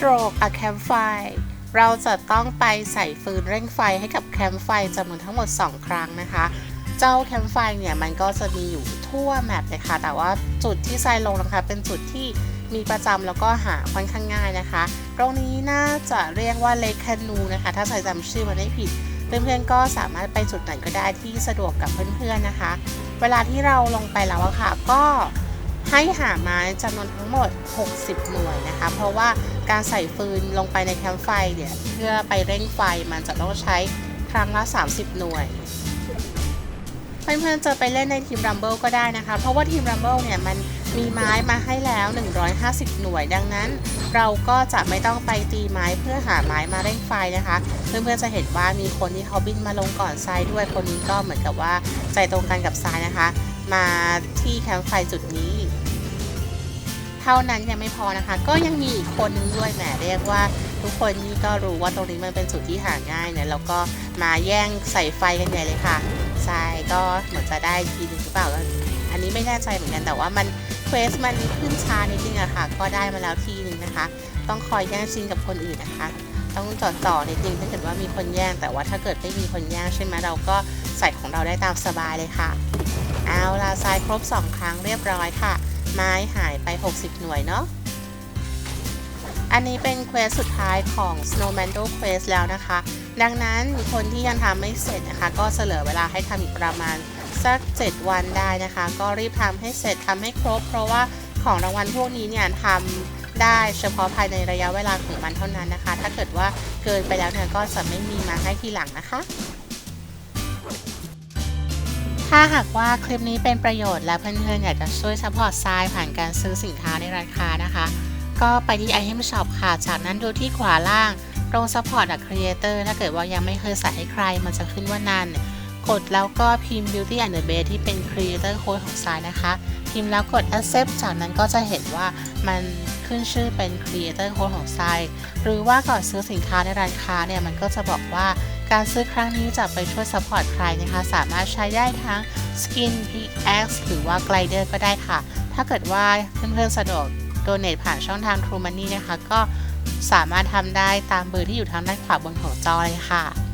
stroke a campfire เราจะต้องไปใส่ฟืนเร่งไฟให้กับแคมป์ไฟจำนวนทั้งหมด 2 ครั้งนะคะ เจ้าแคมป์ไฟเนี่ยมันก็จะมีอยู่ทั่วแมปเลยค่ะ แต่ว่าจุดที่ทรายลงนะคะเป็นจุดที่มีประจำแล้วก็หาค่อนข้างง่ายนะคะ ตรงนี้น่าจะเรียกว่าเลคแคนูนะคะ ถ้าใส่จำชื่อมันไม่ผิด เพื่อนๆก็สามารถไปจุดไหนก็ได้ที่สะดวกกับเพื่อนๆนะคะ เวลาที่เราลงไปแล้วอะค่ะ ก็ ให้หาไม้จำนวนทั้งหมด 60 หน่วยนะคะ เพราะว่าการใส่ฟืนลงไปในแคมป์ไฟเนี่ยเพื่อไปเร่งไฟมันจะต้องใช้ครั้งละ 30 หน่วย เพื่อนๆจะไปเล่นในทีมรัมเบิลก็ได้นะคะ เพราะว่าทีมรัมเบิลเนี่ยมันมีไม้มาให้แล้ว 150 หน่วย ดังนั้น เราก็จะไม่ต้องไปตีไม้เพื่อหาไม้มาเร่งไฟนะคะ เพื่อนๆจะเห็นว่ามีคนที่เขาบินมาลงก่อนทรายด้วย คนนี้ก็เหมือนกับว่าใจตรงกันกับทรายนะคะ มาที่แคมป์ไฟจุดนี้ ท่านั้นยังไม่พอนะคะ ก็ยังมีอีกคนนึงด้วยแหมเรียกว่า ทุกคนนี่ก็รู้ว่าตรงนี้มันเป็นจุดที่หาง่ายเนี่ยแล้วก็มาแย่งใส่ไฟกันใหญ่เลยค่ะทรายก็เหมือนจะได้ทีนึงหรือเปล่าอันนี้ไม่แน่ใจเหมือนกันแต่ว่ามันเควสมันขึ้นช้านิดนึงอะค่ะ ก็ได้มาแล้วทีนึงนะคะ ต้องคอยแย่งชิงกับคนอื่นนะคะ ต้องจอดจ่อนิดนึงถ้าเกิดว่ามีคนแย่งแต่ว่าถ้าเกิดไม่มีคนแย่งใช่ไหมเราก็ใส่ของเราได้ตามสบายเลยค่ะ เอาล่ะทรายครบ 2 ครั้งเรียบร้อยค่ะ ไม้หายไป 60 หน่วยเนาะ อันนี้เป็นเควสสุดท้ายของ Snowmando Quest แล้วนะคะ ดังนั้นคนที่ยังทำไม่เสร็จนะคะ ก็เสลือเวลาให้ทำอีกประมาณสัก 7 วันได้นะคะ ก็รีบทำให้เสร็จทำให้ครบ เพราะว่าของรางวัลพวกนี้เนี่ยทำได้เฉพาะภายในระยะเวลาของมันเท่านั้นนะคะ ถ้าเกิดว่าเกินไปแล้วเนี่ยก็จะไม่มีมาให้ทีหลังนะคะ ถ้าหากว่าคลิปนี้เป็นประโยชน์และเพื่อนๆ อยากจะช่วยซัพพอร์ตทรายผ่านการซื้อสินค้าในร้านค้านะคะ ก็ไปที่ Item Shop ค่ะ จากนั้นดูที่ขวาล่างตรง Support a Creator ถ้าเกิดว่ายังไม่เคยใส่ให้ใคร มันจะขึ้นว่านันกดแล้วก็พิมพ์ Beauty and the Beast ที่เป็น Creator Code ของทรายนะคะ พิมพ์แล้วกด Accept จากนั้นก็จะเห็นว่ามันขึ้นชื่อเป็น Creator Code ของทรายหรือว่าก่อนซื้อสินค้าในร้านค้าเนี่ยมันก็จะบอกว่า การซื้อครั้งนี้จะไปช่วยสปอร์ตใครนะคะ สามารถใช้ได้ทั้ง Skin PX หรือว่า Glider ก็ได้ค่ะ ถ้าเกิดว่าเพื่อนๆสะดวกโดเนทผ่านช่องทาง True Money นะคะ ก็สามารถทำได้ตามเบอร์ที่อยู่ทางด้านขวาบนของจอเลยค่ะ